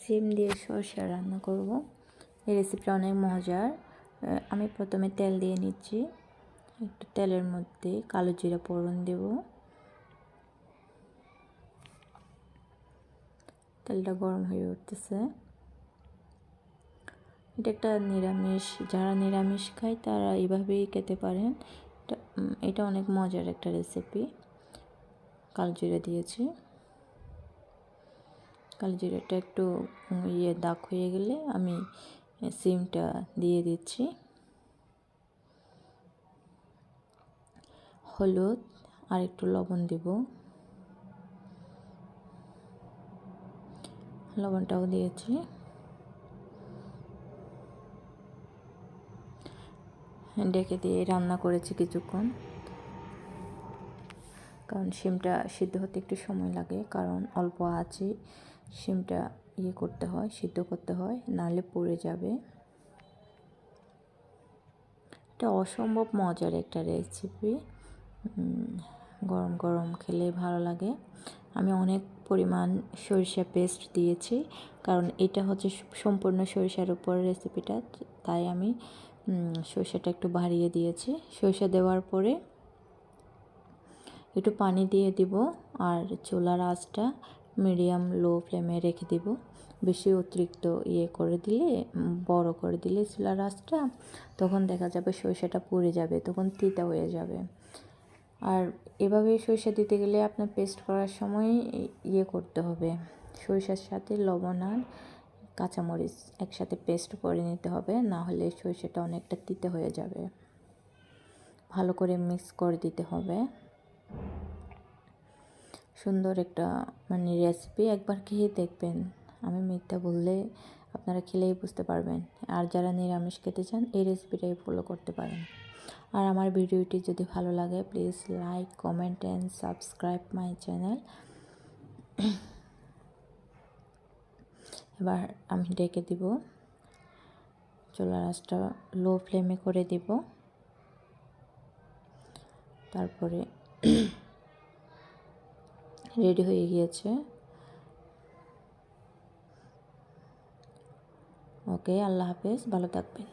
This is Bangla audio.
সিম দিয়ে সরষা রান্না করব। এই রেসিপিটা অনেক মজার। আমি প্রথমে তেল দিয়ে নিচ্ছি। একটু তেলের মধ্যে কালো জিরা ফোড়ন দেব। তেলটা গরম হয়ে উঠতেছে। এটা একটা নিরামিষ, যারা নিরামিষ খায় তারা এইভাবেই খেতে পারেন। এটা অনেক মজার একটা রেসিপি কালো জিরা দিয়েছি। কালো জিরাটা একটু ইয়ে দাগ হয়ে গেলে আমি সিমটা দিয়ে দিচ্ছি। হলুদ আর একটু লবণ দেব। লবণটাও দিয়েছি। ডেকে দিয়ে রান্না করেছি কিছুক্ষণ। কারণ শিমটা সিদ্ধ হতে একটু সময় লাগে, কারণ অল্প আছে। শিমটা ইয়ে করতে হয়, সিদ্ধ করতে হয়, নাহলে পড়ে যাবে। এটা অসম্ভব মজার একটা রেসিপি গরম গরম খেলে ভালো লাগে। আমি অনেক পরিমাণ সরিষা পেস্ট দিয়েছি, কারণ এটা হচ্ছে সম্পূর্ণ সরিষার উপর রেসিপিটা তাই আমি সরিষাটা একটু বাড়িয়ে দিয়েছি। সরিষা দেওয়ার পরে একটু পানি দিয়ে দিব আর চুলার আঁচটা মিডিয়াম লো ফ্লেমে রেখে দিব। বেশি অতিরিক্ত ইয়ে করে দিলে, বড় করে দিলে চুলার আঁচটা তখন দেখা যাবে সরিষাটা পুড়ে যাবে, তখন তিতা হয়ে যাবে। আর এভাবে সরিষা দিতে গেলে আপনার পেস্ট করার সময় ইয়ে করতে হবে। সরিষার সাথে লবণ আর কাঁচামরিচ একসাথে পেস্ট করে নিতে হবে, না হলে সরিষাটা অনেকটা তিতে হয়ে যাবে। ভালো করে মিক্স করে দিতে হবে। সুন্দর একটা মানে রেসিপি একবার খেয়ে দেখবেন। আমি মিথ্যা বললে আপনারা খেলেই বুঝতে পারবেন। আর যারা নিরামিষ খেতে চান, এই রেসিপিটাই ফলো করতে পারেন। আর আমার ভিডিওটি যদি ভালো লাগে please like comment and subscribe my channel এবার আমি ডেকে দিব। চুলার আঁচটা লো ফ্লেমে করে দিব। তারপরে রেডি হয়ে গিয়েছে। ওকে আল্লাহ হাফেজ ভালো থাকবেন।